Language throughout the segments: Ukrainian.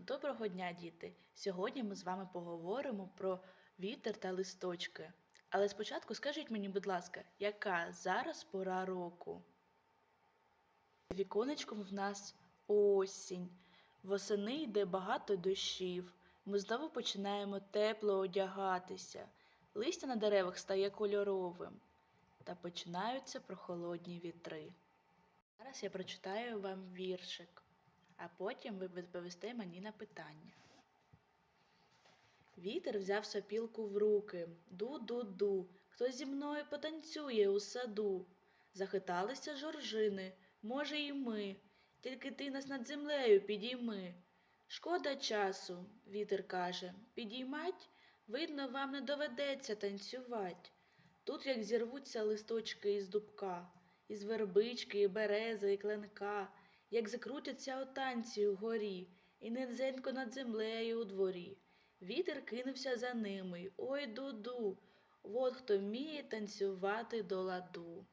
Доброго дня, діти! Сьогодні ми з вами поговоримо про вітер та листочки. Але спочатку скажіть мені, будь ласка, яка зараз пора року? Віконечком в нас осінь. Восени йде багато дощів. Ми знову починаємо тепло одягатися. Листя на деревах стає кольоровим та починаються прохолодні вітри. Зараз я прочитаю вам віршик а потім ви відповісте мені на питання. Вітер взяв сопілку в руки. Ду-ду-ду. Хто зі мною потанцює у саду? Захиталися жоржини, може, і ми. Тільки ти нас над землею підійми. Шкода часу, вітер каже, підіймать, видно, вам не доведеться танцювать. Тут, як зірвуться листочки із дубка, із вербички, і берези, і кленка, як закрутяться у танці угорі, і низенько над землею у дворі. Вітер кинувся за ними. Ой дуду. От хто вміє танцювати до ладу.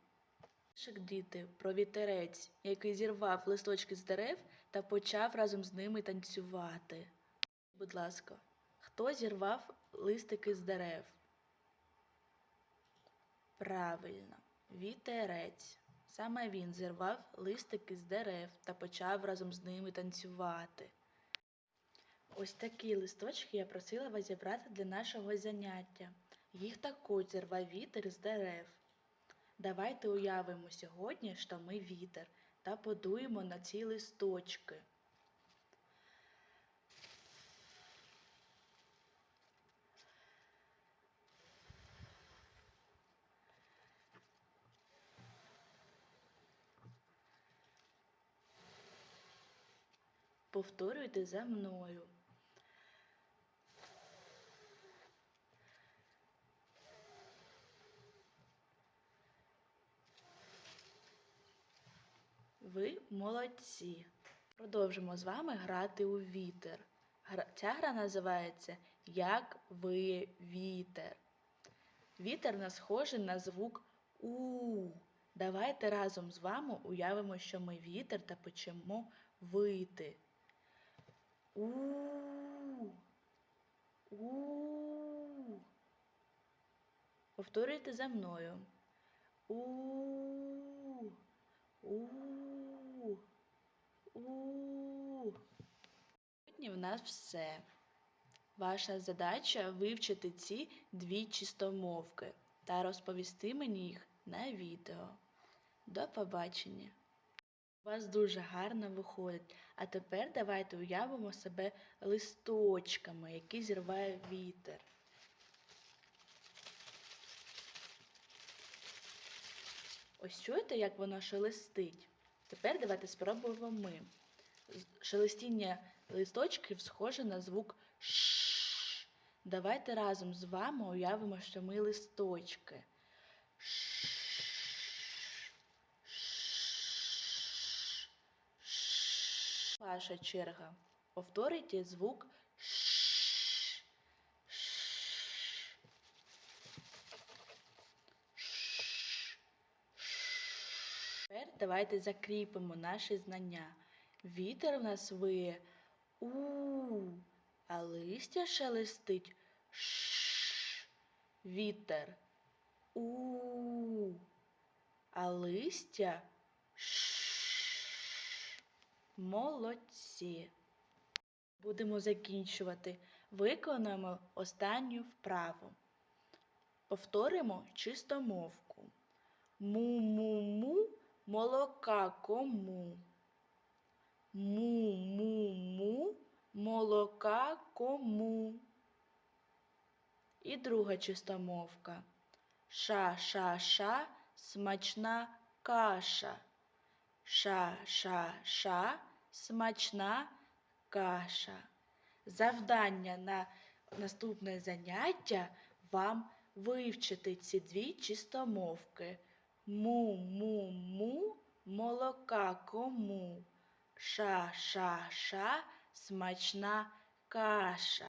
Віршик, діти про вітерець, який зірвав листочки з дерев та почав разом з ними танцювати. Будь ласка, хто зірвав листики з дерев? Правильно, вітерець. Саме він зірвав листики з дерев та почав разом з ними танцювати. Ось такі листочки я просила вас зібрати для нашого заняття. Їх також зірвав вітер з дерев. Давайте уявимо сьогодні, що ми вітер, та подуємо на ці листочки. Повторюйте за мною. Ви молодці. Продовжимо з вами грати у вітер. Ця гра називається Як виє вітер. Вітер нас схожий на звук У. Давайте разом з вами уявимо, що ми вітер та почнемо вити. У. У. Повторюйте за мною. У. У. У. Сьогодні в нас все. Ваша задача вивчити ці дві чистомовки та розповісти мені їх на відео. До побачення! У вас дуже гарно виходить. А тепер давайте уявимо себе листочками, які зірває вітер. Ось чуєте, як воно шелестить? Тепер давайте спробуємо ми. Шелестіння листочків схоже на звук Ш. Давайте разом з вами уявимо, що ми листочки. Ш. Ваша черга. Повторюйте звук Ш. Тепер давайте закріпимо наші знання. Вітер в нас виє у, а листя шелестить ш. Вітер у, а листя ш. Молодці. Будемо закінчувати. Виконаємо останню вправу. Повторимо чистомовку. Му-му-му, молока кому? Му-му-му, молока кому? І друга чистомовка. Ша-ша-ша, смачна каша. Ша-ша-ша, смачна каша. Завдання на наступне заняття вам вивчити ці дві чистомовки. Му-му-му, молока кому? Ша-ша-ша, смачна каша.